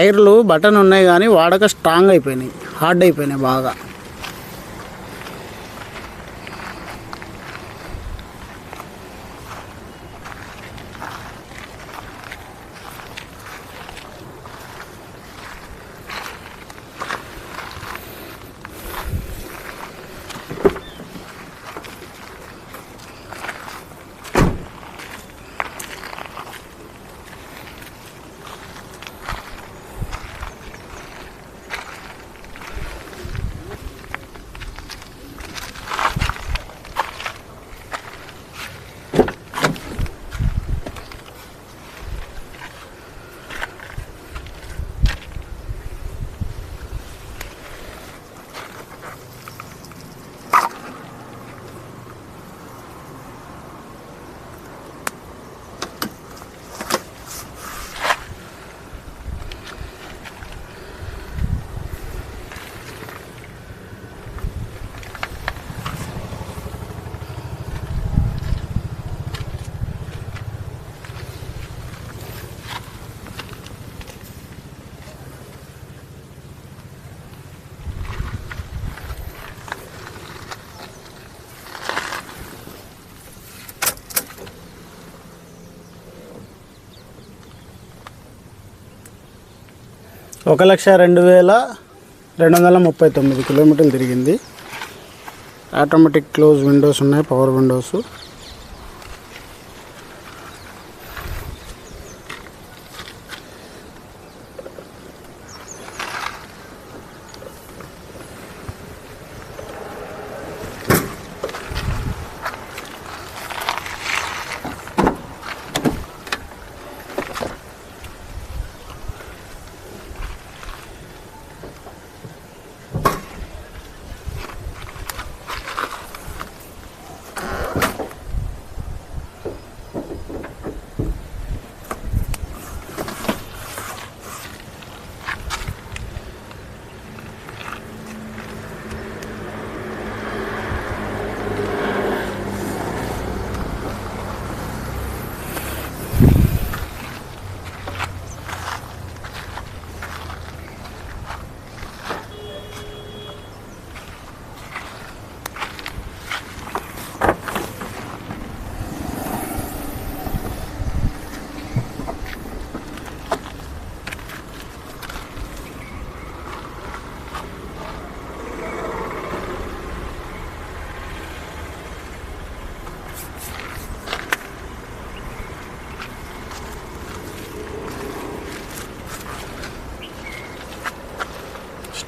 టైర్లు బటన్ ఉన్నాయి కానీ వాడక స్ట్రాంగ్ అయిపోయినాయి. హార్డ్ అయిపోయినాయి బాగా. ఒక లక్ష రెండు వేల రెండు వందల ముప్పై తొమ్మిది కిలోమీటర్లు తిరిగింది. ఆటోమేటిక్ క్లోజ్ విండోస్ ఉన్నాయి పవర్ విండోస్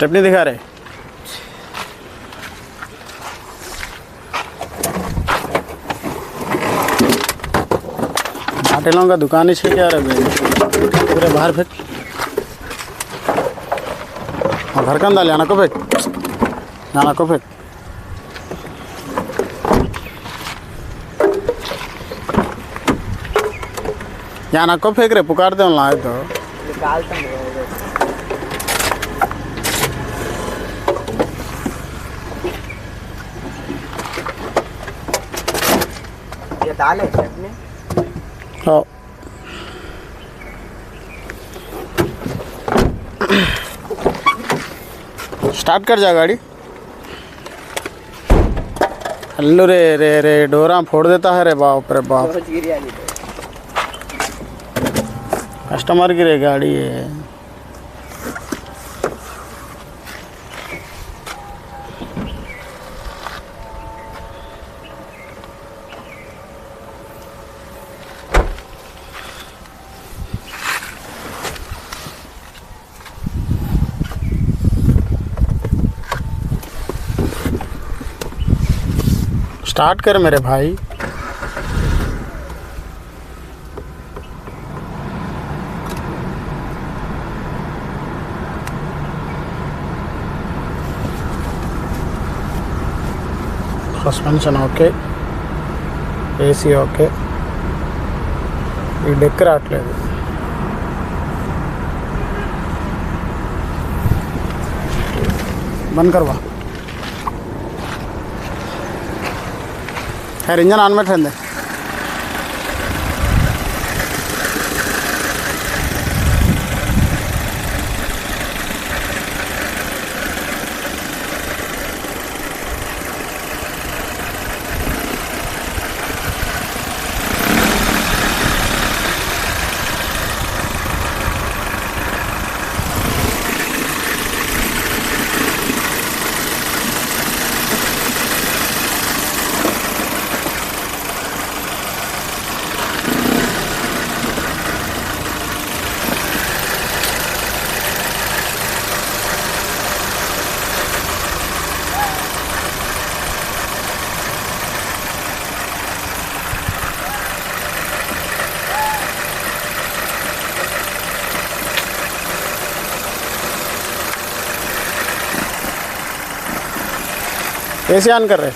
स्टेप नहीं दिखा रहे। होटलों का दुकान ही क्या रहे पूरे बाहर फेंक घर का अंदर जाना को फेंक जाना को फेंक यहाँ ना को फेंक रहे पुकारते हो लाए तो। ये दाल है चटनी हाँ। स्टार्ट कर जा गाड़ी। अल्लू रे रे रे डोरा फोड़ देता है रे बाप रे बाप। कस्टमर की रे गाड़ी है स्टार्ट कर मेरे भाई సస్పెన్షన్ ఓకే ఏసీ ఓకే ఈ డెక్ రావట్లేదు बंद करवा rinjan anmet hende में ठंडे एसी ऑन कर रहे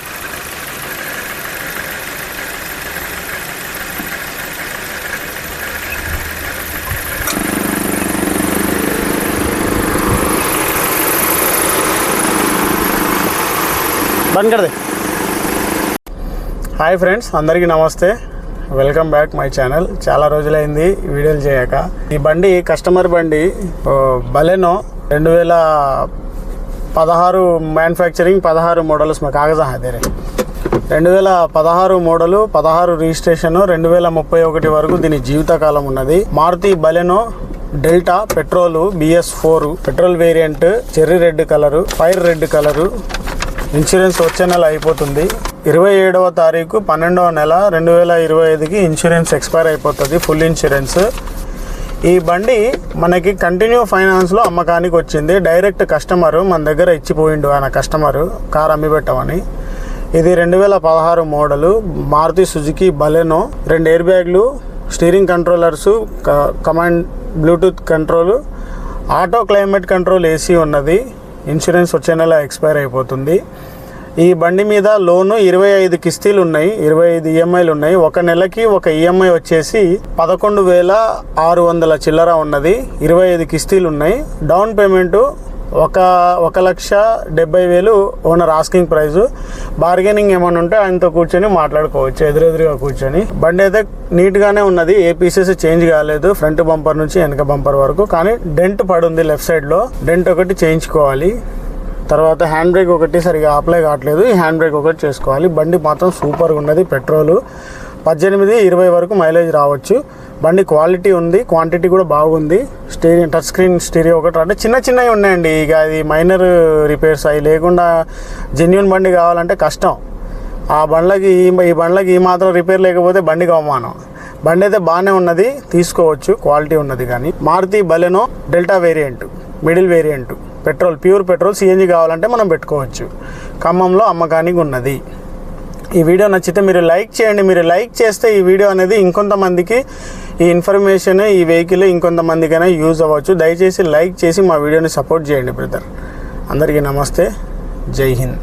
బంద్ कर दे హాయ్ ఫ్రెండ్స్ అందరికీ నమస్తే వెల్కమ్ బ్యాక్ మై ఛానల్ చాలా రోజులైంది ఈ వీడియోలు చేయక ఈ బండి కస్టమర్ బండి ఓ, బలెనో రెండు వేల పదహారు మ్యానుఫ్యాక్చరింగ్ పదహారు మోడల్స్ మా కాగజా అదేరే రెండు వేల పదహారు మోడలు పదహారు రిజిస్ట్రేషన్ రెండు వేల ముప్పై ఒకటి వరకు దీని జీవితకాలం ఉన్నది. Maruti Baleno Delta petrol BS four petrol variant cherry red colour fire red colour insurance వచ్చే నెల అయిపోతుంది. ఇరవై ఏడవ తారీఖు పన్నెండవ నెల రెండు వేల ఇరవై ఐదుకి ఇన్సూరెన్స్ ఎక్స్పైర్ అయిపోతుంది ఫుల్ ఇన్సూరెన్స్. ఈ బండి మనకి కంటిన్యూ ఫైనాన్స్లో అమ్మకానికి వచ్చింది డైరెక్ట్ కస్టమరు మన దగ్గర ఇచ్చిపోయిండు ఆయన కస్టమరు కార్ అమ్మి పెట్టమని ఇది రెండు వేల పదహారు మోడలు. మారుతి సుజుకి బలెనో రెండు ఎయిర్ బ్యాగ్లు steering controllers command Bluetooth control auto climate control AC ఉన్నది. ఇన్సూరెన్స్ వచ్చే నెల ఎక్స్పైర్ అయిపోతుంది. ఈ బండి మీద లోను ఇరవై ఐదు కిస్తీలు ఉన్నాయి ఇరవై ఐదు ఈఎంఐలు ఉన్నాయి ఒక నెలకి ఒక ఈఎంఐ వచ్చేసి పదకొండు వేల ఆరు వందల చిల్లర ఉన్నది ఇరవై ఐదు కిస్తీలు ఉన్నాయి డౌన్ పేమెంట్ ఒక ఒక లక్ష డెబ్బై వేలు ఓనర్ ఆస్కింగ్ ప్రైస్ బార్గెనింగ్ ఏమైనా ఉంటే ఆయనతో కూర్చొని మాట్లాడుకోవచ్చు ఎదురెదురుగా కూర్చొని. బండి అయితే నీట్గానే ఉన్నది ఏ పీసెస్ చేంజ్ కాలేదు ఫ్రంట్ బంపర్ నుంచి వెనక బంపర్ వరకు. కానీ డెంట్ పడుంది లెఫ్ట్ సైడ్లో డెంట్ ఒకటి చేయించుకోవాలి. తర్వాత హ్యాండ్ బ్రేక్ ఒకటి సరిగా అప్లై కావట్లేదు. ఈ హ్యాండ్ బ్రేక్ ఒకటి చేసుకోవాలి. బండి మాత్రం సూపర్గా ఉన్నది. పెట్రోలు పద్దెనిమిది ఇరవై వరకు మైలేజ్ రావచ్చు. బండి క్వాలిటీ ఉంది. క్వాంటిటీ కూడా బాగుంది. స్టీరింగ్ టచ్ స్క్రీన్ స్టీరియో ఒకటి అంటే చిన్న చిన్నవి ఉన్నాయండి. ఇక అది మైనర్ రిపేర్స్ అవి లేకుండా జెన్యున్ బండి కావాలంటే కష్టం. ఆ బండ్లకి ఈ ఈ బండ్లకి ఈ మాత్రం రిపేర్ లేకపోతే బండికి అవమానం. బండి అయితే బాగానే ఉన్నది. తీసుకోవచ్చు. క్వాలిటీ ఉన్నది కానీ. Maruti Baleno Delta variant middle variant petrol pure petrol CNG కావాలంటే మనం పెట్టుకోవచ్చు. ఖమ్మంలో అమ్మకానికి ఉన్నది. ఈ వీడియో నచ్చితే మీరు లైక్ చేయండి. మీరు లైక్ చేస్తే ఈ వీడియో అనేది ఇంకొంతమందికి ఈ ఇన్ఫర్మేషన్ ఈ వెహికల్ ఇంకొంతమందికైనా యూజ్ అవ్వచ్చు. దయచేసి లైక్ చేసి మా వీడియోని సపోర్ట్ చేయండి బ్రదర్. అందరికీ నమస్తే. జై హింద్.